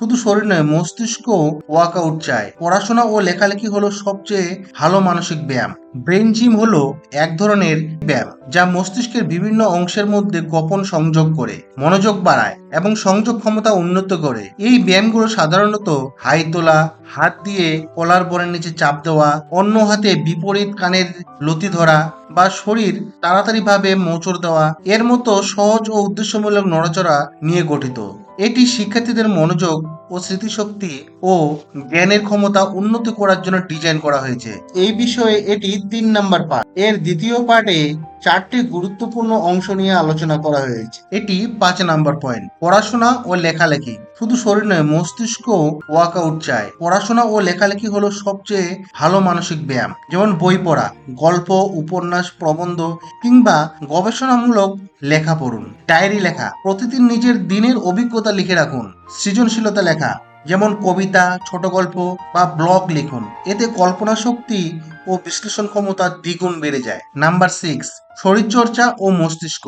শুধু শরীর নয় মস্তিষ্ক ওয়ার্কআউট চায়। পড়াশোনা ও লেখালেখি হলো সবচেয়ে ভালো মানসিক ব্যায়াম। ব্রেন জিম হলো এক ধরনের ব্যায়াম, যা মস্তিষ্কের বিভিন্ন অংশের মধ্যে গোপন সংযোগ করে, মনোযোগ বাড়ায় এবং সংযোগ ক্ষমতা উন্নত করে। এই ব্যায়ামগুলো সাধারণত হাই তোলা, হাত দিয়ে কলার বনের নিচে চাপ দেওয়া, অন্য হাতে বিপরীত কানের লতি ধরা বা শরীর তাড়াতাড়িভাবে মোচড় দেওয়া, এর মতো সহজ ও উদ্দেশ্যমূলক নড়াচড়া নিয়ে গঠিত। এটি শিক্ষার্থীদের মনোযোগ ও স্মৃতিশক্তি ও জ্ঞানের ক্ষমতা উন্নতি করার জন্য ডিজাইন করা হয়েছে। এই বিষয়ে এটি তিন নাম্বার পার্ট এর দ্বিতীয় পার্টে চারটি গুরুত্বপূর্ণ অংশ নিয়ে আলোচনা করা হয়েছে। এটি পাঁচ নাম্বার পয়েন্ট। পড়াশোনা ও লেখালেখি। শুধু শরীর নয়, মস্তিষ্ক ওয়ার্কআউট চায়। পড়াশোনা ও লেখালেখি হলো সবচেয়ে ভালো মানসিক ব্যায়াম। যেমন বই পড়া, গল্প, উপন্যাস, প্রবন্ধ কিংবা গবেষণামূলক লেখা পড়ুন। ডায়েরি লেখা। প্রতিদিন নিজের দিনের অভিজ্ঞতা লিখে রাখুন। সৃজনশীলতা লেখা। যেমন কবিতা, ছোট গল্প বা ব্লগ লিখুন। এতে কল্পনা শক্তি ও বিশ্লেষণ ক্ষমতা দ্বিগুণ বেড়ে যায়। নাম্বার সিক্স, শরীরচর্চা ও মস্তিষ্ক।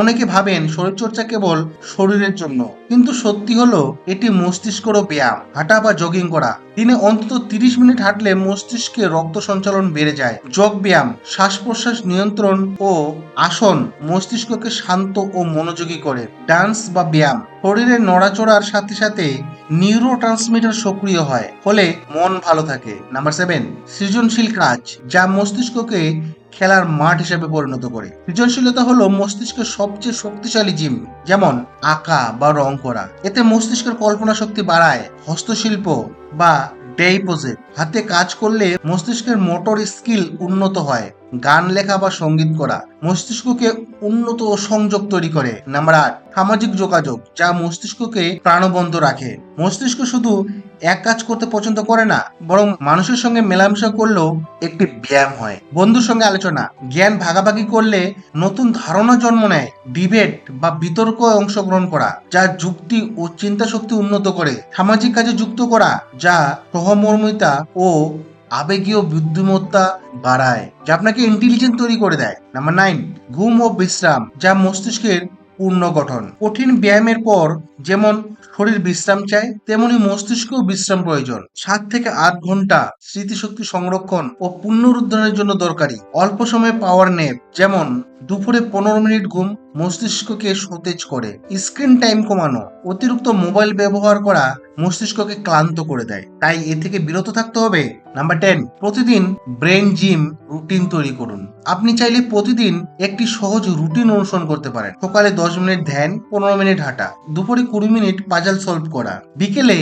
অনেকে ভাবেন শরীরচর্চা কেবল শরীরের জন্য, কিন্তু সত্যি হলো এটি মস্তিষ্কেরও ব্যায়াম, হাঁটা বা জগিং করা। দিনে অন্তত তিরিশ মিনিট হাঁটলে মস্তিষ্কে রক্ত সঞ্চালন বেড়ে যায়। যোগ ব্যায়াম, শ্বাস প্রশ্বাস নিয়ন্ত্রণ ও আসন মস্তিষ্ককে শান্ত ও মনোযোগী করে। ডান্স বা ব্যায়াম, শরীরের নড়াচড়ার সাথে সাথে নিউরো ট্রান্সমিটার সক্রিয় হয়, ফলে মন ভালো থাকে। নাম্বার সেভেন সৃজনশীল কাজ, যা মস্তিষ্ককে খেলার মাঠ হিসেবে পরিণত করে। সৃজনশীলতা হলো মস্তিষ্কের সবচেয়ে শক্তিশালী জিম, যেমন আঁকা বা রং করা। এতে মস্তিষ্কের কল্পনা শক্তি বাড়ায়, হস্তশিল্প বা ডেইপোজিট। হাতে কাজ করলে মস্তিষ্কের মোটর স্কিল উন্নত হয়। গান লেখা বা সংগীত করা মস্তিষ্ককে উন্নত সংযোগ তৈরি করে। নাম্বার আট, সামাজিক যোগাযোগ, যা মস্তিষ্ককে প্রাণবন্ত রাখে। মস্তিষ্ক শুধু এক কাজ করতে পছন্দ করে না, বরং মানুষের সঙ্গে মেলামেশা করলেও একটি ব্যায়াম হয়। বন্ধুর সঙ্গে আলোচনা, জ্ঞান ভাগাভাগি করলে নতুন ধারণা জন্ম নেয়, ডিবেট বা বিতর্ক অংশগ্রহণ করা, যা যুক্তি ও চিন্তা শক্তি উন্নত করে। সামাজিক কাজে যুক্ত করা, যা সহমর্মিতা ও আবেগীয় বুদ্ধিমত্তা বাড়ায়, যা আপনাকে ইন্টেলিজেন্ট তৈরি করে দেয়। নাম্বার নাইন ঘুম ও বিশ্রাম, যা মস্তিষ্কের পূর্ণ গঠন। কঠিন ব্যায়ামের পর যেমন শরীর বিশ্রাম চায়, তেমনি মস্তিষ্কেও বিশ্রাম প্রয়োজন। সাত থেকে আট ঘণ্টা স্মৃতিশক্তি সংরক্ষণ ও পুনরুদ্ধারের জন্য দরকারি। অল্প সময়ে পাওয়ার নেপ যেমন দুপুরে পনেরো মিনিট ঘুম মস্তিষ্ককে সতেজ করে। স্ক্রিন টাইম কমানো, অতিরিক্ত মোবাইল ব্যবহার করা মস্তিষ্ককে ক্লান্ত করে দেয়। তাই এ থেকে বিরত থাকতে হবে। নাম্বার টেন প্রতিদিন ব্রেন জিম রুটিন তৈরি করুন। আপনি চাইলে প্রতিদিন একটি সহজ রুটিন অনুসরণ করতে পারেন। সকালে দশ মিনিট ধ্যান, পনেরো মিনিট হাঁটা। দুপুরে কুড়ি মিনিট পাজাল সলভ করা। বিকেলে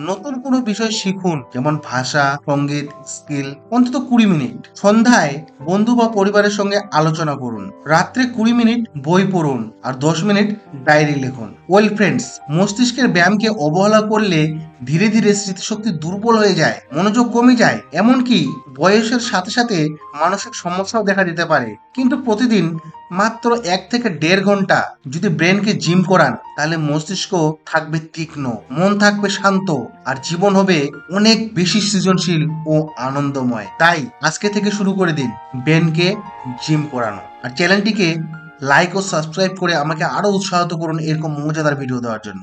নতুন কোনো বিষয় শিখুন, যেমন ভাষা, সংগীত স্কিল অন্তত কুড়ি মিনিট। সন্ধ্যায় বন্ধু বা পরিবারের সঙ্গে আলোচনা করুন। রাত্রে কুড়ি মিনিট বই পড়ুন আর দশ মিনিট ডায়েরি লিখুন। ওয়েল ফ্রেন্ডস মস্তিষ্কের ব্যায়ামকে অবহেলা করলে ধীরে ধীরে স্মৃতিশক্তি দুর্বল হয়ে যায়, মনোযোগ কমে যায়, এমনকি বয়সের সাথে সাথে মানসিক সমস্যাও দেখা দিতে পারে। কিন্তু প্রতিদিন মাত্র এক থেকে দেড় ঘণ্টা যদি ব্রেনকে জিম করান, তাহলে মস্তিষ্ক থাকবে তীক্ষ্ণ, মন থাকবে শান্ত, আর জীবন হবে অনেক বেশি সৃজনশীল ও আনন্দময়। তাই আজকে থেকে শুরু করে দিন ব্রেনকে জিম করানো। আর চ্যানেলটিকে লাইক ও সাবস্ক্রাইব করে আমাকে আরও উৎসাহিত করুন এরকম মজাদার ভিডিও দেওয়ার জন্য।